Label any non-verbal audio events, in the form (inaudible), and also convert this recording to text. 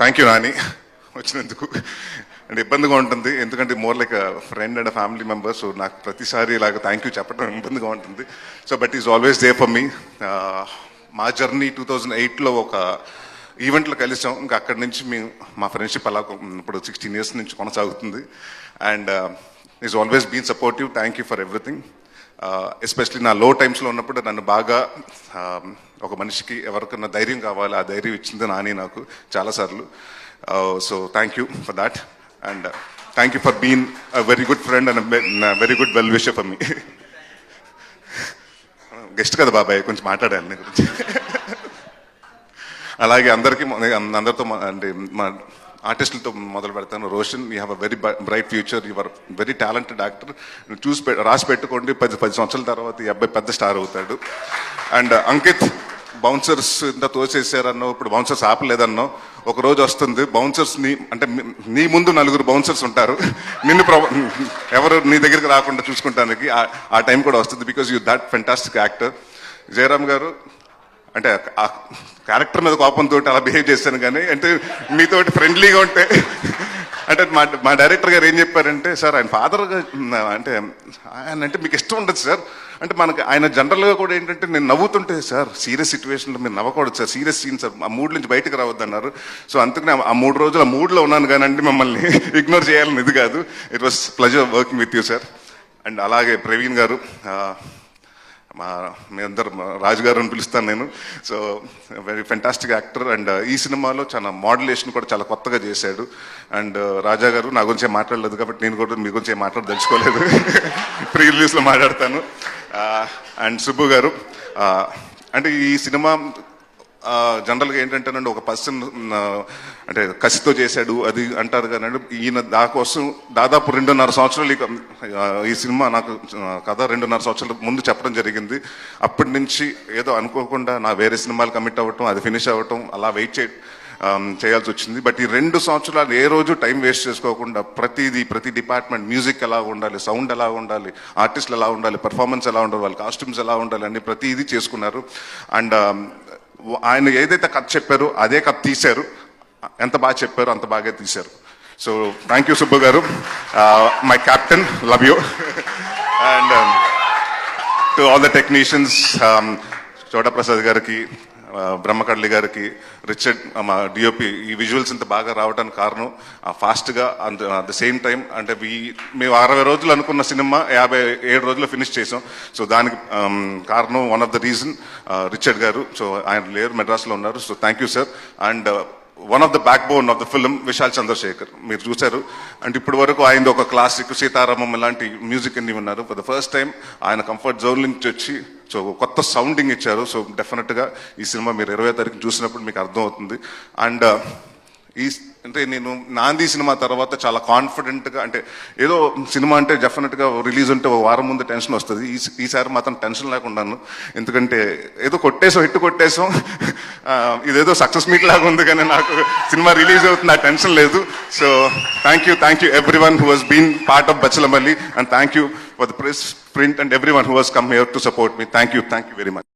Thank you Nani వచ్చినందుకు. And ఇబ్బందిగా ఉంటుంది. ఎందుకంటే more like friend and family member so నాకు ప్రతిసారి ఇలాగ థ్యాంక్ యూ చెప్పడం ఇబ్బందిగా ఉంటుంది. So but is always there for me మా జర్నీ టూ థౌజండ్ ఎయిట్లో ఒక ఈవెంట్లో కలిసాం. ఇంకా అక్కడి నుంచి మేము మా ఫ్రెండ్షిప్ అలా ఇప్పుడు సిక్స్టీన్ ఇయర్స్ నుంచి కొనసాగుతుంది. And is always been supportive thank you for everything especially నా లో టైమ్స్లో ఉన్నప్పుడు నన్ను బాగా ఒక మనిషికి ఎవరికన్నా ధైర్యం కావాలి ఆ ధైర్యం ఇచ్చింది నాని నాకు చాలాసార్లు so thank you for that and thank you for been a very good friend and very good well wisher for me guest కదా బాబాయ్ కొంచెం మాట్లాడాలి నేను గురించి. (laughs) అలాగే అందరికీ అందరితో మా- అంటే మా ఆర్టిస్టులతో మొదలు పెడతాను. Roshan you have a very bright future your very talented actor చూసి పె- రాసి పెట్టుకోండి. పది పది సంవత్సరాల తర్వాత ఈ అబ్బాయి పెద్ద స్టార్ అవుతాడు. అండ్ uh, అంకిత్ బౌన్సర్స్ ఇంత తోసేసారన్నో ఇప్పుడు బౌన్సర్స్ ఆపలేదన్నో ఒక రోజు వస్తుంది. బౌన్సర్స్ నీ అంటే నీ ముందు నలుగురు బౌన్సర్స్ ఉంటారు. నిన్ను ప్ర ఎవరు నీ దగ్గరికి రాకుండా చూసుకుంటానికి ఆ- టైం కూడా వస్తుంది. Because you that fantastic actor Jayaram గారు అంటే ఆ క్యారెక్టర్ మీద కోపంతో అలా బిహేవ్ చేశాను కానీ అంటే మీతోటి ఫ్రెండ్లీగా ఉంటే అంటే మా మా డైరెక్టర్ గారు ఏం చెప్పారంటే సార్ ఆయన ఫాదర్ అంటే ఆయన అంటే మీకు ఇష్టం ఉండదు సార్. అంటే మనకి ఆయన జనరల్గా కూడా ఏంటంటే నేను నవ్వుతుంటే సార్ సీరియస్ సిచ్యువేషన్లో మీరు నవ్వకూడదు సార్. Serious scene sir. ఆ మూడ్ నుంచి బయటకు రావద్దు అన్నారు సో అందుకని ఆ మూడు రోజులు ఆ మూడ్లో ఉన్నాను కానండి మిమ్మల్ని (laughs) ఇగ్నోర్ చేయాలని ఇది కాదు. It was pleasure working with you sir and అలాగే ప్రవీణ్ గారు మా మీ అందరు మా రాజు గారు అని పిలుస్తాను నేను. So very fantastic actor and ఈ సినిమాలో చాలా మోడలేషన్ కూడా చాలా కొత్తగా చేశాడు. అండ్ రాజా గారు నా గురించి మాట్లాడలేదు కాబట్టి నేను కూడా మీ గురించి ఏం మాట్లాడదలుచుకోలేదు ప్రీ (laughs) రిలీజ్లో మాట్లాడతాను. Uh, అండ్ సుబ్బు గారు uh, అంటే ఈ సినిమా జనరల్గా ఏంటంటేనండి ఒక పర్సన్ అంటే కసితో చేశాడు అది అంటారు కానీ ఈయన దాకోసం దాదాపు రెండున్నర సంవత్సరాలు ఈ- సినిమా నాకు కథ రెండున్నర సంవత్సరాల ముందు చెప్పడం జరిగింది. అప్పటి నుంచి ఏదో అనుకోకుండా నా వేరే సినిమాలు కమిట్ అవ్వటం అది ఫినిష్ అవ్వటం అలా వెయిట్ చే చేయాల్సి వచ్చింది. బట్ ఈ రెండు సంవత్సరాలు ఏ రోజు టైం వేస్ట్ చేసుకోకుండా ప్రతిదీ ప్రతి డిపార్ట్మెంట్ మ్యూజిక్ ఎలా ఉండాలి సౌండ్ ఎలా ఉండాలి ఆర్టిస్టులు ఎలా ఉండాలి పర్ఫార్మెన్స్ ఎలా ఉండాలి వాళ్ళ కాస్ట్యూమ్స్ ఎలా ఉండాలి అన్ని ప్రతిదీ చేసుకున్నారు. అండ్ ఆయన ఏదైతే కథ చెప్పారో అదే కథ తీశారు. ఎంత బాగా చెప్పారో అంత బాగా తీశారు. సో థ్యాంక్ యూ సుబ్బు గారు. My captain love you and to all the technicians Chotaprasad గారికి బ్రహ్మకడ్లి గారికి రిచర్డ్ మా డిఓపి ఈ విజువల్స్ ఇంత బాగా రావడానికి కారణం ఫాస్ట్గా and at the same time అంటే వీ మేము అరవై రోజులు అనుకున్న సినిమా యాభై ఏడు రోజుల్లో ఫినిష్ చేసాం. సో దానికి కారణం one of the reason Richard గారు సో ఆయన లేరు మెడ్రాస్లో ఉన్నారు. So thank you sir and one of the backbone of the film Vishal Chandrasekhar మీరు చూశారు. అండ్ ఇప్పటి వరకు ఆయన ఒక క్లాసిక్ సీతారామం ఇలాంటి మ్యూజిక్ అన్ని ఉన్నారు ఫర్ ద ఫస్ట్ టైం ఆయన కంఫర్ట్ జోన్ నుంచి వచ్చి సో కొత్త సౌండింగ్ ఇచ్చారు. సో డెఫినెట్గా ఈ సినిమా మీరు ఇరవై తారీఖు చూసినప్పుడు మీకు అర్థమవుతుంది. అండ్ uh, ఈ అంటే నేను నాంది సినిమా తర్వాత చాలా కాన్ఫిడెంట్గా అంటే ఏదో సినిమా అంటే డెఫినెట్గా రిలీజ్ ఉంటే ఒక వారం ముందు టెన్షన్ వస్తుంది. ఈ ఈసారి మాత్రం టెన్షన్ లేకుండాను. ఎందుకంటే ఏదో కొట్టేసాం హిట్ కొట్టేసాం. ఇదేదో సక్సెస్ మీట్ లాగా ఉంది కానీ నాకు సినిమా రిలీజ్ అవుతుంది ఆ టెన్షన్ లేదు. So thank you thank you everyone who has been part of Bachhalamalli and thank you for the press print and everyone who has come here to support me thank you thank you very much